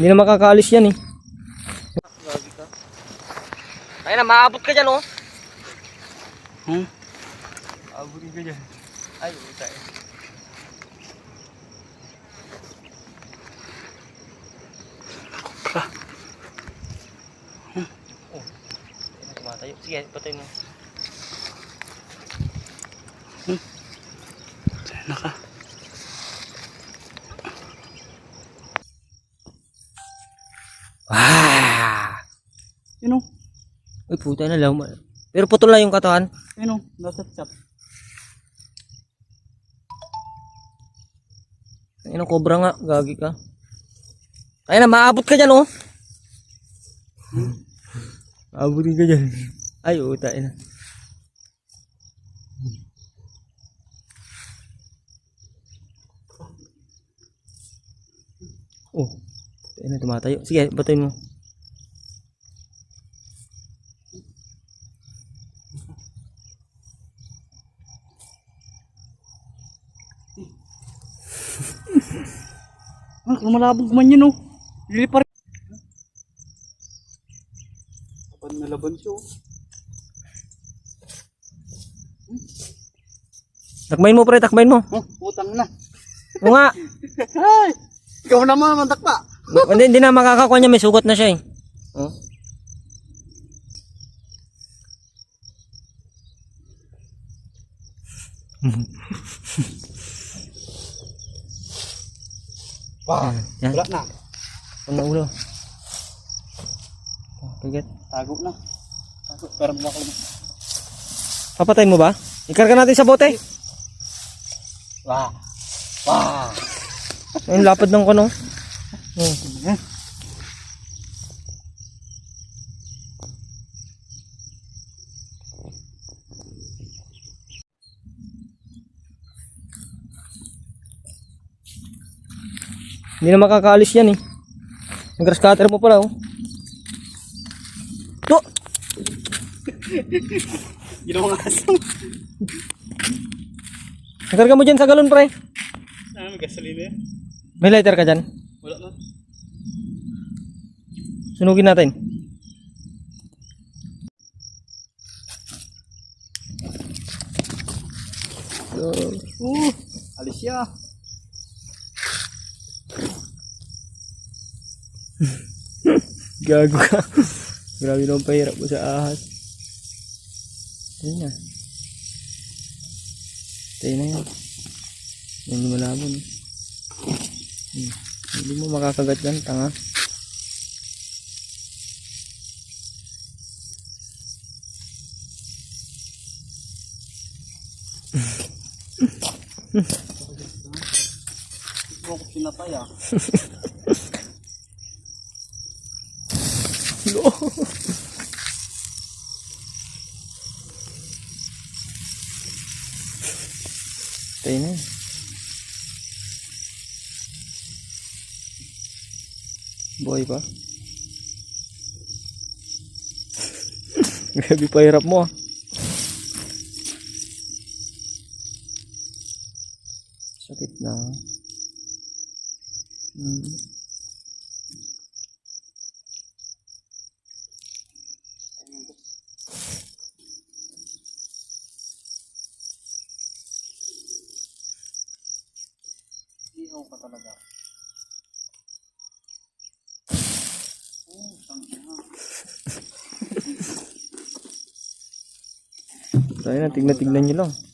Hindi na makakaalis yan eh. Ay na, maabot ka dyan oh. Hmm? Abot ka dyan. Ay, uta eh. Oh, ayun, tumatayo. Sige, patay mo. Sana ka. Ah! Yun o. Uy, puta na lang. Pero putol na yung katawan. Yun o. Nasa chop. Ayun, ang cobra nga. Gagi ka. Ayun na, maabot ka dyan, oh. Maabutin ka dyan. Ay, uta na. Oh, ayun na, tumatayo. Sige, batayin mo. Ah, lumalabog man yun o. Lilipar. Laban na laban siya o. Takbayin mo, pre, takbayin mo. Oh, utang na. Oo nga. Ay! Ikaw naman, mandak pa. Hindi, hindi na makakakuha niya. May sugat na siya eh. Oh. Wow. Yan. Wala na. Ang ulo. Pigat. Tago na. Tago. Pero ko naman. Papatay mo ba? Ikarga natin sa bote. Wow. Wow. Ayun, lapad ng kono. Yan. Hindi na makakaalis yan eh. Yung grass cutter mo pala oh. To! Ginawang aso. Nakarga mo dyan sa galon pre. Ah, may gasolina yan. May lighter ka dyan. Wala na. Sunugin natin. Uh, alis siya. Gago ka. Grabe naman pahirap mo sa ahas. Ayun na. Tayo na yan. Yung lumalabon. Hmm. Hindi mo makakagat yan, tanga. Huwag pinatay ah. Tayo na yan. Boy pa. Grabe pahirap mo ah. Na. Hmm. Ihaw ka talaga. Oh, tangina. Tayo na, tignan-tignan nyo lang.